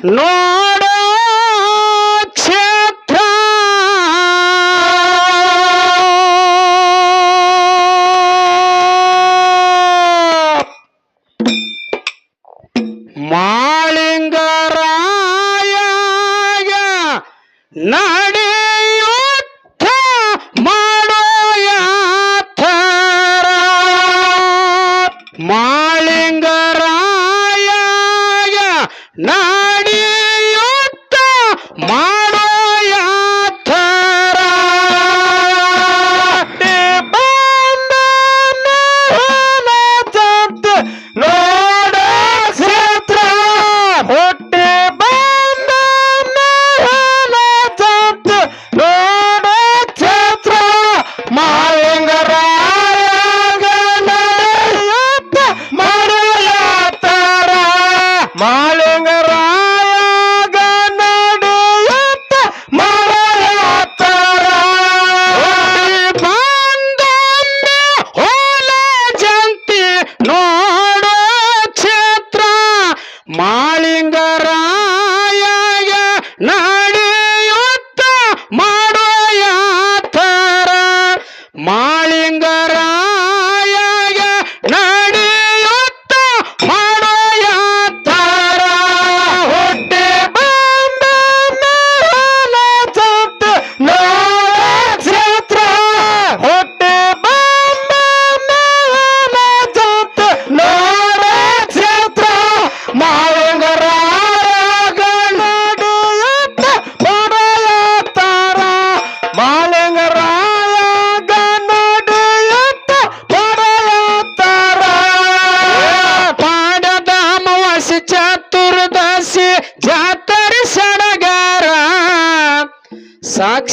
No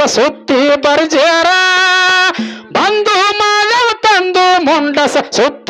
ಹೊಸ ಸುತ್ತಿ ಬರ್ಜಾರ ಬಂದು ಮಾಲವ ತಂದು ಮುಂಡಸ ಸುತ್ತಿ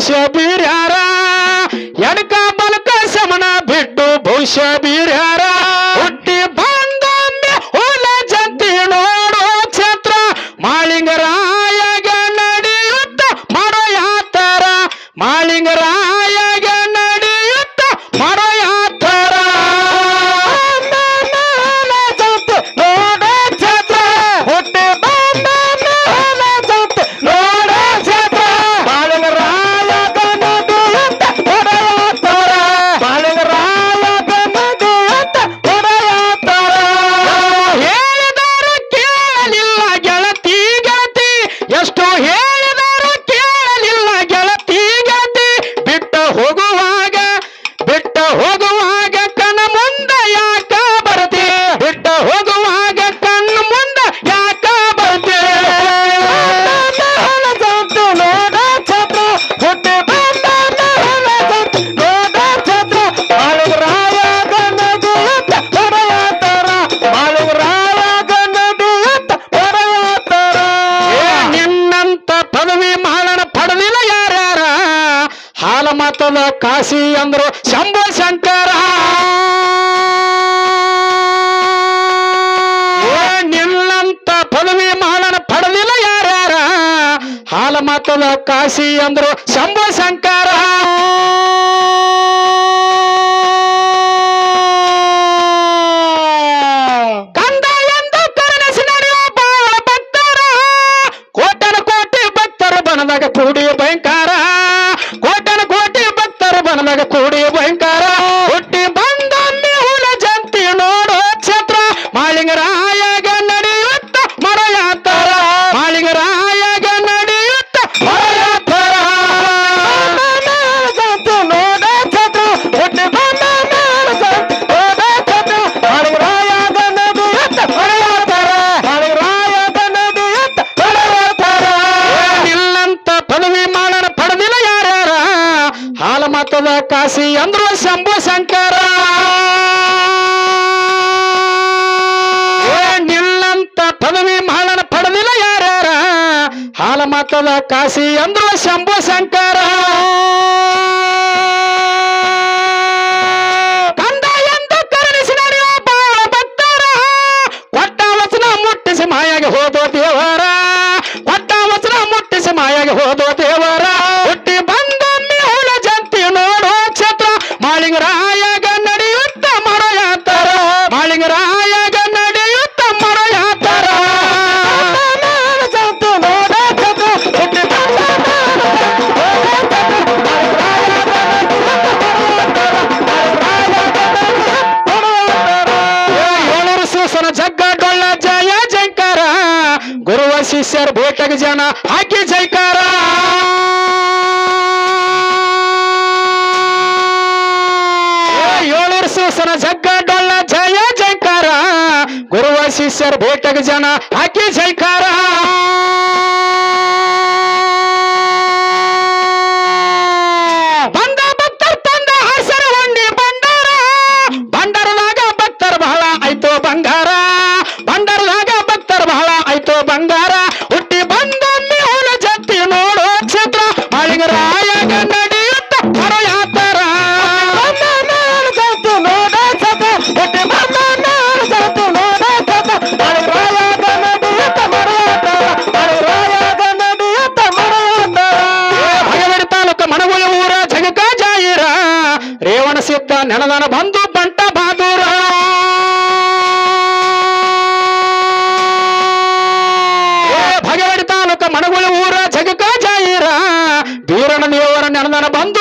ಭವಿಷ್ಯ ಬೀರ್ಯಾರ? ಎಡಕ ಬಲಕ ಸಮನ ಬಿಟ್ಟು ಭವಿಷ್ಯ ಬೀರ ಮಕ್ಕಳ ಕಾಶಿ ಅಂದ್ರು. ಶಂಭು ಶಂಕರ ಭಾರತದ ಕಾಶಿ ಅಂದ್ರ ಶಂಭು ಶಂಕರ. ಕಂದ ಎಂದು ಕರುಣಿಸಿದ ಭಕ್ತರ. ಒಟ್ಟ ವಚನ ಮುಟ್ಟಿಸಿ ಮಾಯಾಗಿ ಹೋದ गुरु शिष्य बेटक जन। हाकि जयकार। सूसन जग्ग डोल जयकार। गुरु शिष्य बेटक जाना। हाकि जयकारा। ದೇವರ ಅನುದಾನ ಬಂದು